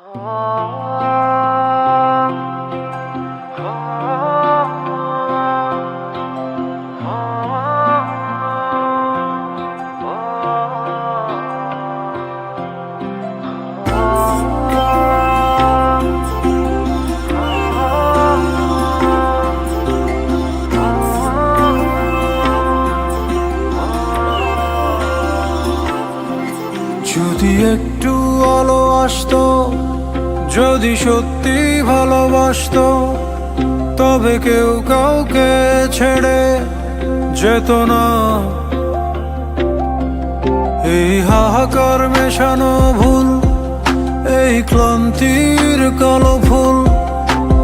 যদি একটু আলো আসতো যদি সত্যি ভালোবাসতো, তবে কেউ কাউকে ছেড়ে যেত না। এই হাহাকার মেশানো ভুল, এই ক্লান্তির কালো ফুল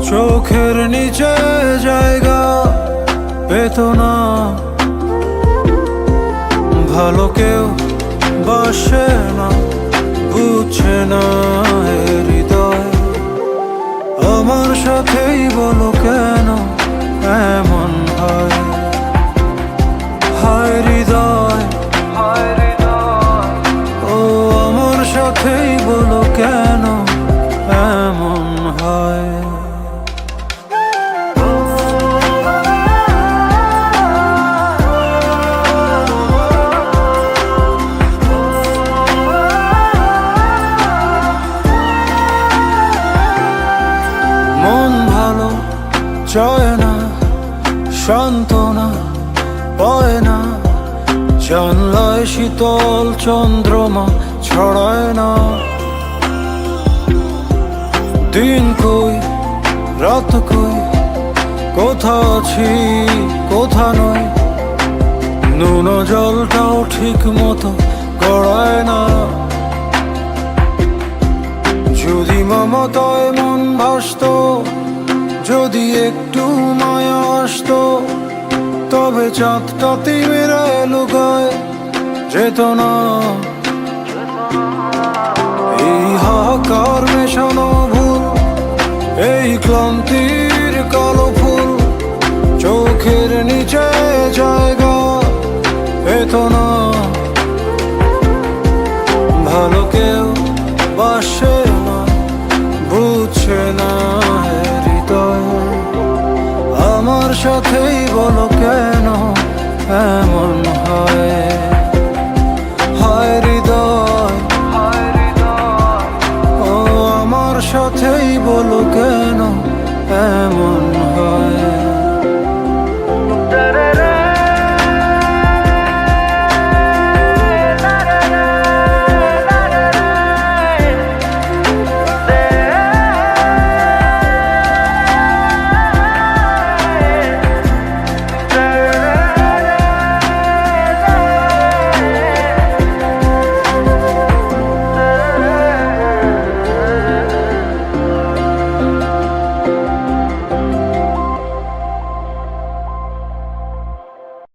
চোখের নিচে জায়গা পেত না। ভালো কেউ বাসে না বুঝছে না আমার সাথেই বলো কেন এমন হয়। হায় চয় না সান্ত্বনা পায় না জানলায় শীতল চন্দ্রমা ছড়ায় না দিন কই, রাত কই, কোথা আছি, কোথা নয় নুন জলটাও ঠিক মতো গড়ায় না যদি মমতায় আসতো তবে চাঁদটা তিমিরা লুকায় যেত না এই হাহাকার মেশানো ভুল, এই ক্লান্তির কালো ফুল, চোখের নিচে জায়গা পেত না ভালো কেউ বাসে না, বুঝছে না। সাথেই বলো কেন এমন হয়? হয় ও আমার সাথেই বলো কেন এমন হয়?